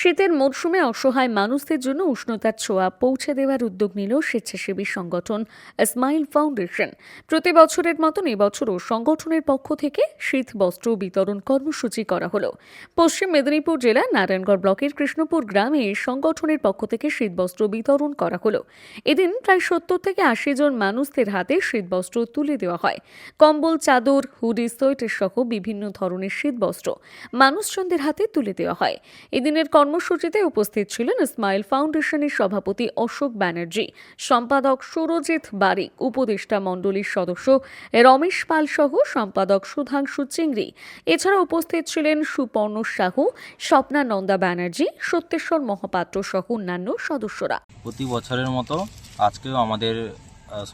শীতের মরশুমে অসহায় মানুষদের জন্য উষ্ণতার ছোঁয়া পৌঁছে দেওয়ার উদ্যোগ নিল স্বেচ্ছাসেবী সংগঠন স্মাইল ফাউন্ডেশন। প্রতি বছরের মতন এবছরও সংগঠনের পক্ষ থেকে শীত বস্ত্র বিতরণ কর্মসূচি করা হলো। পশ্চিম মেদিনীপুর জেলার নারায়ণগড় ব্লকের কৃষ্ণপুর গ্রামে সংগঠনের পক্ষ থেকে শীতবস্ত্র বিতরণ করা হলো। এদিন প্রায় সত্তর থেকে আশি জন মানুষদের হাতে শীতবস্ত্র তুলে দেওয়া হয়। কম্বল, চাদর, হুডি, সোয়েটার সহ বিভিন্ন ধরনের শীতবস্ত্র মানুষজনদের হাতে তুলে দেওয়া হয়। এদিনের কর্মসূচিতে উপস্থিত ছিলেন স্মাইল ফাউন্ডেশনের সভাপতি অশোক ব্যানার্জি, সম্পাদক সুরজিৎ বারিক, উপদেষ্টা মণ্ডলীর সদস্য রমেশ পাল সহ সম্পাদক সুধাংশু চিংড়ি। এছাড়া উপস্থিত ছিলেন সুপর্ণ সাহু স্বপ্নানন্দা ব্যানার্জি, সত্যেশ্বর মহাপাত্র সহ অন্যান্য সদস্যরা। প্রতি বছরের মতো আজকেও আমাদের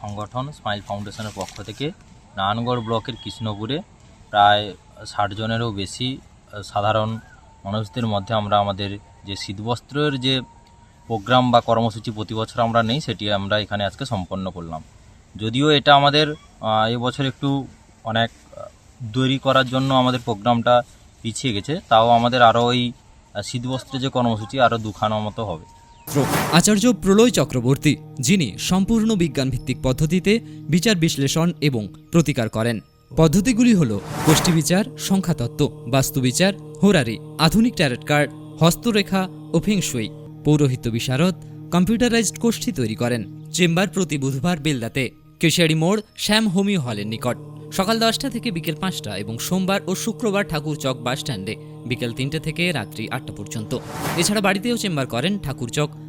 সংগঠন স্মাইল ফাউন্ডেশনের পক্ষ থেকে নারায়ণগড় ব্লকের কৃষ্ণপুরে প্রায় ষাট জনেরও বেশি সাধারণ মানুষদের মধ্যে আমরা আমাদের যে শীতবস্ত্রের যে প্রোগ্রাম বা কর্মসূচি প্রতি বছর আমরা নেই, সেটি আমরা এখানে আজকে সম্পন্ন করলাম। যদিও এটা আমাদের এবছর একটু অনেক দেরি করার জন্য আমাদের প্রোগ্রামটা পিছিয়ে গেছে, তাও আমাদের আরও ওই শীতবস্ত্রের যে কর্মসূচি আরও দুখানো মতো হবে। আচার্য প্রলয় চক্রবর্তী, যিনি সম্পূর্ণ বিজ্ঞানভিত্তিক পদ্ধতিতে বিচার বিশ্লেষণ এবং প্রতিকার করেন। পদ্ধতিগুলি হল গোষ্ঠী বিচার, সংখ্যাতত্ত্ব বাস্তুবিচার হোরারি, আধুনিক ট্যারেট কার্ড হস্তরেখা ও ফেংশুই পৌরোহিত্য বিশারদ কম্পিউটারাইজড গোষ্ঠী তৈরি করেন, চেম্বার প্রতি বুধবার বেলদাতে। কেশিয়ারি মোড় শ্যাম হোমিও হলের নিকট। সকাল দশটা থেকে বিকেল পাঁচটা এবং সোমবার ও শুক্রবার ঠাকুর চক বাস স্ট্যান্ডে বিকেল তিনটে থেকে রাত্রি আটটা পর্যন্ত। এছাড়া বাড়িতেও চেম্বার করেন ঠাকুর চক।